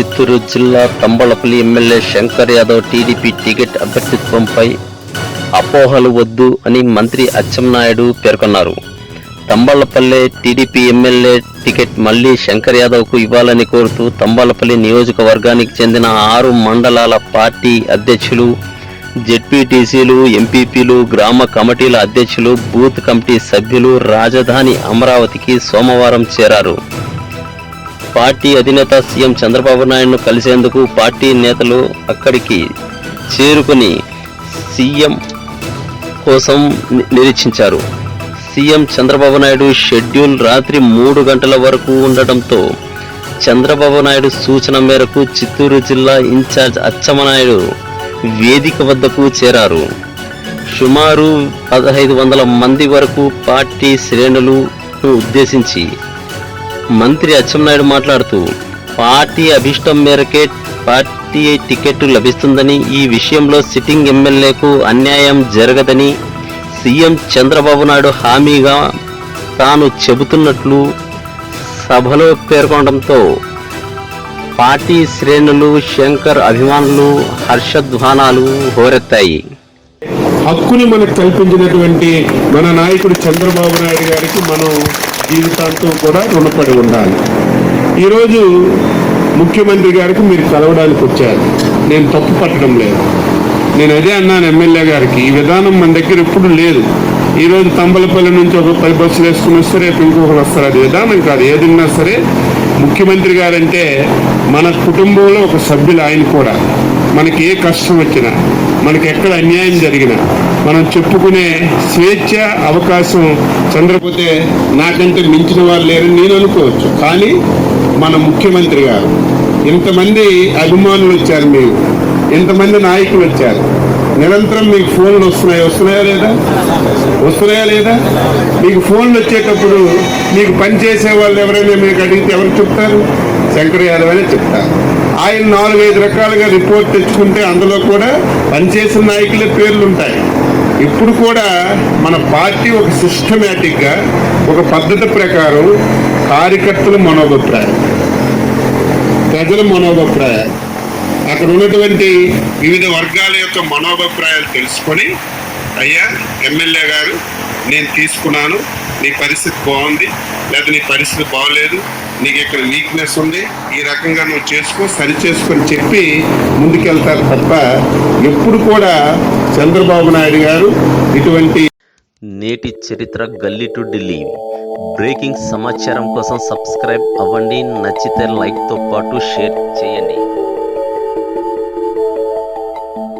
చిత్తూరు జిల్లా Thamballapalle MLA Shankar Yadav TDP ticket అభ్యర్థిత్వంపై అపోహలు వద్దు అని మంత్రి అచ్చెన్నాయుడు పేర్కొన్నారు. తంబళపల్లి టీడీపీ ఎమ్మెల్యే టికెట్ మళ్ళీ శంకర్ యాదవ్కు ఇవ్వాలని కోరుతూ తంబళపల్లి నియోజకవర్గానికి చెందిన ఆరు మండలాల పార్టీ అధ్యక్షులు జెడ్పీటీసీలు ఎంపీపీలు గ్రామ కమిటీల అధ్యక్షులు బూత్ కమిటీ సభ్యులు రాజధాని అమరావతికి సోమవారం చేరారు. పార్టీ అధినేత సీఎం చంద్రబాబు నాయుడును కలిసేందుకు పార్టీ నేతలు అక్కడికి చేరుకుని సీఎం కోసం నిరీక్షించారు. సీఎం చంద్రబాబు నాయుడు షెడ్యూల్ రాత్రి మూడు గంటల వరకు ఉండటంతో చంద్రబాబు నాయుడు సూచన మేరకు చిత్తూరు జిల్లా ఇన్ఛార్జ్ అచ్చమనాయుడు వేదిక వద్దకు చేరారు. సుమారు పదహైదు వందల మంది వరకు పార్టీ శ్రేణులు ఉద్దేశించి మంత్రి అచ్చెన్నాయుడు మాట్లాడుతూ పార్టీ అభిష్టం మేరకే పార్టీ టికెట్ లభిస్తుందని ఈ విషయంలో సిట్టింగ్ ఎమ్మెల్యేకు అన్యాయం జరగదని సీఎం చంద్రబాబు నాయుడు హామీగా తాను చెబుతున్నట్లు సభలో పేర్కొనడంతో పార్టీ శ్రేణులు శంకర్ అభిమానులు హర్షధ్వానాలు హోరెత్తాయి. హక్కుని మనకు కల్పించినటువంటి మన నాయకుడు చంద్రబాబు నాయుడు గారికి మనం జీవితాంతం కూడా రుణపడి ఉండాలి. ఈరోజు ముఖ్యమంత్రి గారికి మీరు కలవడానికి వచ్చారు. నేను తప్పు పట్టడం లేదు. నేను అదే అన్నాను ఎమ్మెల్యే గారికి ఈ విధానం మన దగ్గర ఎప్పుడు లేదు. ఈరోజు తంబలపల్లి నుంచి ఒక పది బస్సులు వేసుకుని వస్తే రేపు ఇంకొకరు వస్తారు. అది విధానం కాదు. ఏదున్నా సరే ముఖ్యమంత్రి గారంటే మన కుటుంబంలో ఒక సభ్యులు ఆయన కూడా. మనకి ఏ కష్టం వచ్చినా మనకి ఎక్కడ అన్యాయం జరిగినా మనం చెప్పుకునే స్వేచ్ఛ అవకాశం చంద్రపోతే నాకంటే మించిన వాళ్ళు లేరని నేను అనుకోవచ్చు. కానీ మన ముఖ్యమంత్రి గారు ఇంతమంది అభిమానులు వచ్చారు మీరు ఇంతమంది నాయకులు వచ్చారు. నిరంతరం మీకు ఫోన్లు వస్తున్నాయి వస్తున్నాయా లేదా? వస్తున్నాయా లేదా? మీకు ఫోన్లు వచ్చేటప్పుడు మీకు పనిచేసే వాళ్ళు ఎవరైనా మీకు అడిగితే ఎవరు చెప్తారు? శంకర్ యాదవ్ అనే చెప్తారు. ఆయన నాలుగైదు రకాలుగా రిపోర్ట్ తెచ్చుకుంటే అందులో కూడా పనిచేసిన నాయకులే పేర్లు ఉంటాయి ఇప్పుడు కూడా మన పార్టీ ఒక సిస్టమేటిక్గా ఒక పద్ధతి ప్రకారం కార్యకర్తల మనోభిప్రాయం ప్రజల మనోభిప్రాయాలు అక్కడ ఉన్నటువంటి వివిధ వర్గాల యొక్క మనోభిప్రాయాలు తెలుసుకొని అయ్యా ఎమ్మెల్యే గారు నేను తీసుకున్నాను. నీ పరిస్థితి బాగుంది. లేదా నీ పరిస్థితి బాగలేదు. నీకు ఇక్కడ వీక్నెస్ ఉంది. ఈ రకంగా నువ్వు చేసుకో సరి చేసుకొని చెప్పి ముందుకెళ్తారు తప్ప ఎప్పుడు కూడా చంద్రబాబు నాయుడు గారు ఇటువంటి నేటి చరిత్ర గల్లీ టు ఢిల్లీ. బ్రేకింగ్ సమాచారం కోసం సబ్స్క్రైబ్ అవ్వండి. నచ్చితే లైక్తో పాటు షేర్ చేయండి.